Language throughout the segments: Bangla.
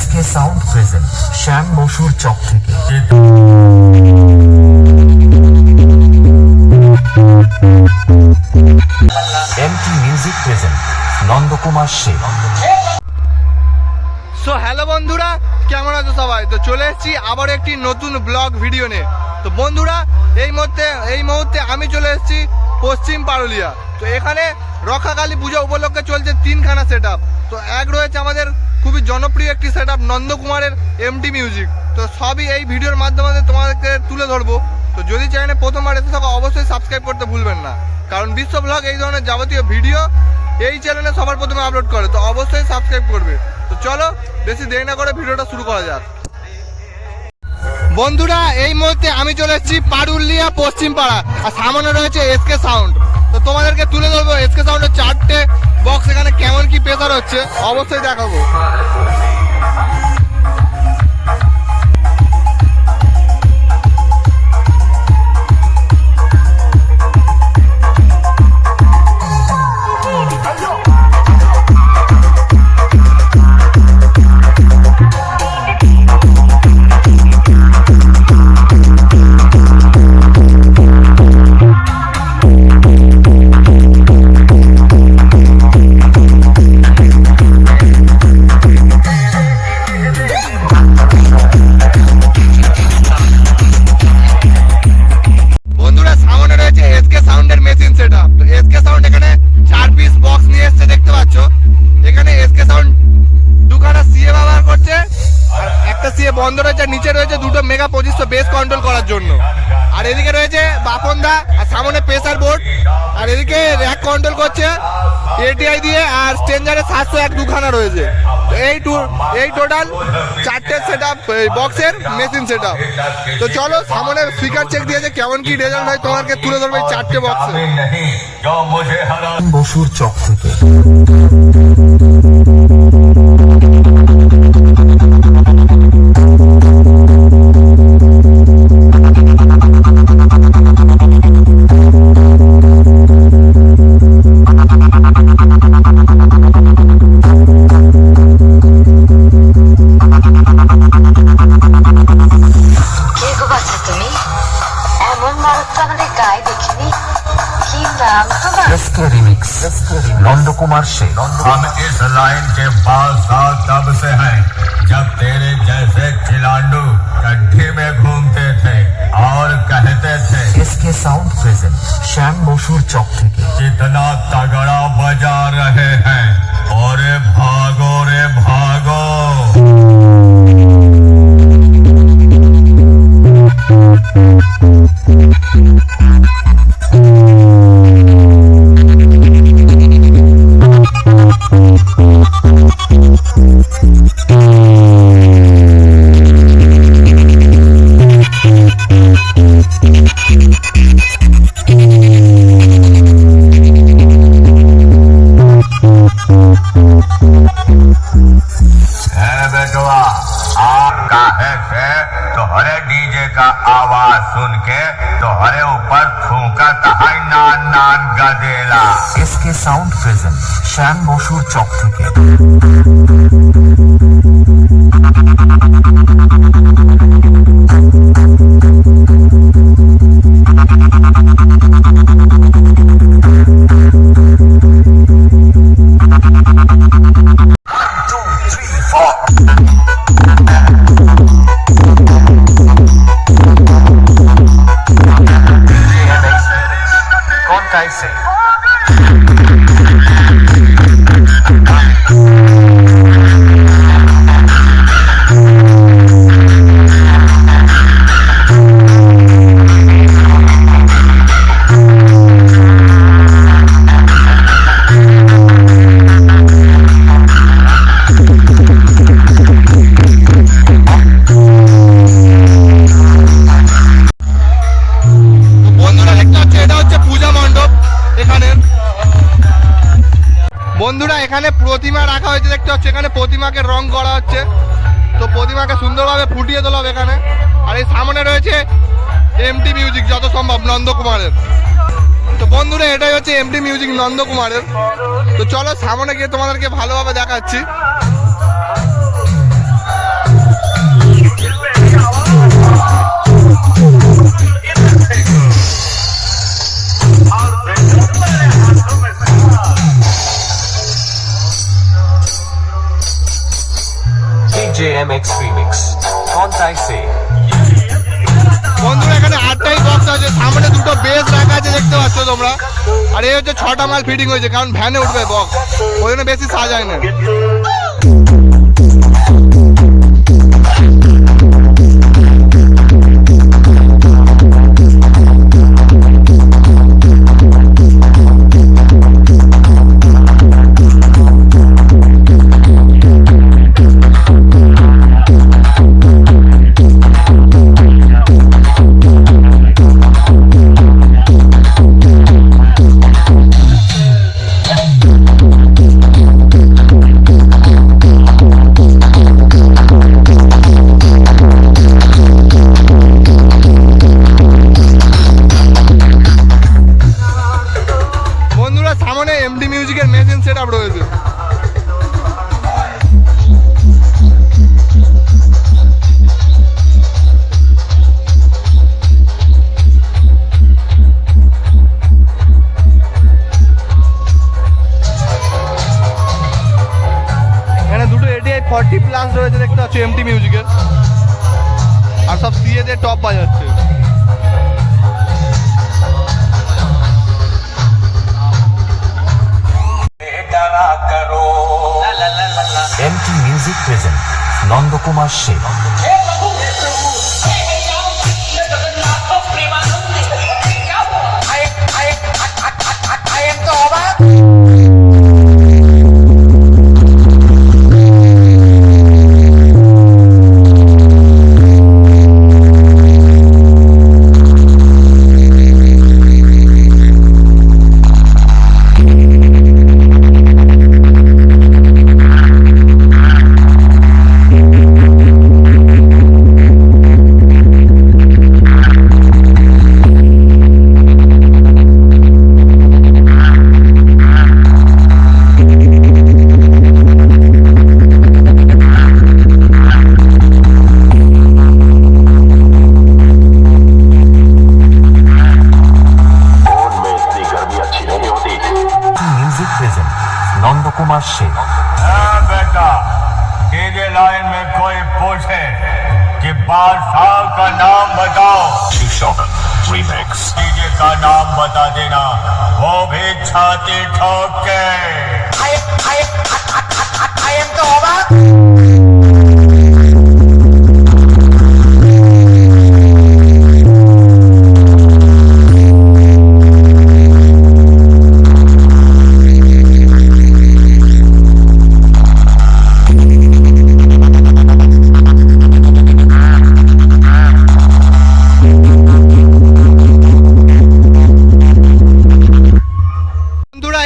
এসকে সাউন্ড প্রেজেন্ট শ্যাম বসুর চক থেকে। এমটি মিউজিক প্রেজেন্ট নন্দকুমার সে হ্যালো বন্ধুরা, কেমন আছো সবাই? তো চলে এসেছি আবার একটি নতুন ব্লগ ভিডিও নিয়ে। তো বন্ধুরা, এই মুহূর্তে এই মুহূর্তে আমি চলে এসেছি পশ্চিম পারুলিয়া। তো এখানে রক্ষাকালী পুজো উপলক্ষে চলছে তিনখানা সেট তো এক রয়েছে আমাদের খুবই জনপ্রিয় একটি সেট আপ নন্দকুমারের এমডি মিউজিক তো সবই এই ভিডিওর মাধ্যমে তোমাদেরকে তুলে ধরবো। তো যদি চ্যানেলে প্রথমবার এসে থাকো, অবশ্যই সাবস্ক্রাইব করতে ভুলবেন না। কারণ বিশ্ব ব্লগ এই ধরনের যাবতীয় ভিডিও এই চ্যানেলে সবার প্রথমে আপলোড করে, তো অবশ্যই সাবস্ক্রাইব করবে। তো চলো, বেশি দেরি না করে ভিডিওটা শুরু করা যাক। বন্ধুরা, এই মুহূর্তে আমি চলে এসেছি পারুলিয়া পশ্চিম পাড়া আর সামনে রয়েছে এসকে সাউন্ড তো তোমাদেরকে তুলে ধরবো এসকে সাউন্ডের চারটে বক্স এখানে কেমন কি প্রেসার হচ্ছে অবশ্যই দেখাবো। গন্ধরাজার নিচে রয়েছে দুটো মেগা পঁচিশশো বেস কন্ট্রোল করার জন্য। আর এদিকে রয়েছে বাপনদা আর সামনে প্রেসার বোর্ড আর এদিকে র্যাক কন্ট্রোল করছে এটিআই দিয়ে আর স্টেঞ্জারে সাতশো এক দুখানা রয়েছে। এই টু এই টোটাল চারটে সেট আপ বক্সের মেশিন সেট আপ তো চলো সামনে স্পিকার চেক দিয়েছে কেমন কি রেজাল্ট হয় তোমাকে তুলে ধরবে চারটে বক্সে বসুর চক্র नंद कुमार से हम इस लाइन के बादशाह तब से हैं जब तेरे जैसे खिलांडू गड्ढे में घूमते थे और कहते थे इसके साउंड प्रेजेंट श्याम बसूर चौक के। कितना तगड़ा बजा रहे हैं। और भागो रे भागो। अरे ऊपर फूका था नान नान गदेला। इसके साउंड प्रिजन श्याम मशहूर चौक थे। বন্ধুরা, এখানে প্রতিমা রাখা হয়েছে, দেখতে হচ্ছে এখানে প্রতিমাকে রং করা হচ্ছে। তো প্রতিমাকে সুন্দরভাবে ফুটিয়ে তোলা হবে এখানে। আর এই সামনে রয়েছে এমটি মিউজিক যত সম্ভব, নন্দকুমারের। তো বন্ধুরা, এটাই হচ্ছে এমটি মিউজিক নন্দকুমারের। তো চলো, সামনে গিয়ে তোমাদেরকে ভালোভাবে দেখাচ্ছি। বেস রাখা আছে, দেখতে পাচ্ছ তোমরা? আর এই হচ্ছে ছটা মাল ফিটিং হয়েছে, কারণ ভ্যানে উঠবে, বক্স। ওই জন্য বেশি সাজায় না। প্লাস রয়েছে দেখতে পাচ্ছ এমটি মিউজিকের আর সব সিএ তে টপ বাজাচ্ছে MT Music present. নন্দকুমার সে মিউজিক हाँ बेटा सीधे लाइन में कोई पूछे कि बादशाह का नाम बताओ। रीमेक्स डीजे का नाम बता देना वो भी छाती ठोक के। I, am the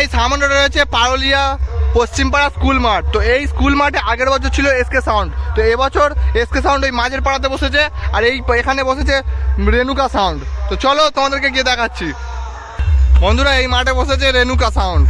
এই সামনে রয়েছে পারলিয়া পশ্চিমপাড়া স্কুল মাঠ। তো এই স্কুল মাঠে আগের বছর ছিল এসকে সাউন্ড। তো এবছর এসকে সাউন্ড ওই মাঝের পাড়াতে বসেছে আর এই এখানে বসেছে রেনুকা সাউন্ড। তো চলো তোমাদেরকে গিয়ে দেখাচ্ছি। বন্ধুরা এই মাঠে বসেছে রেনুকা সাউন্ড।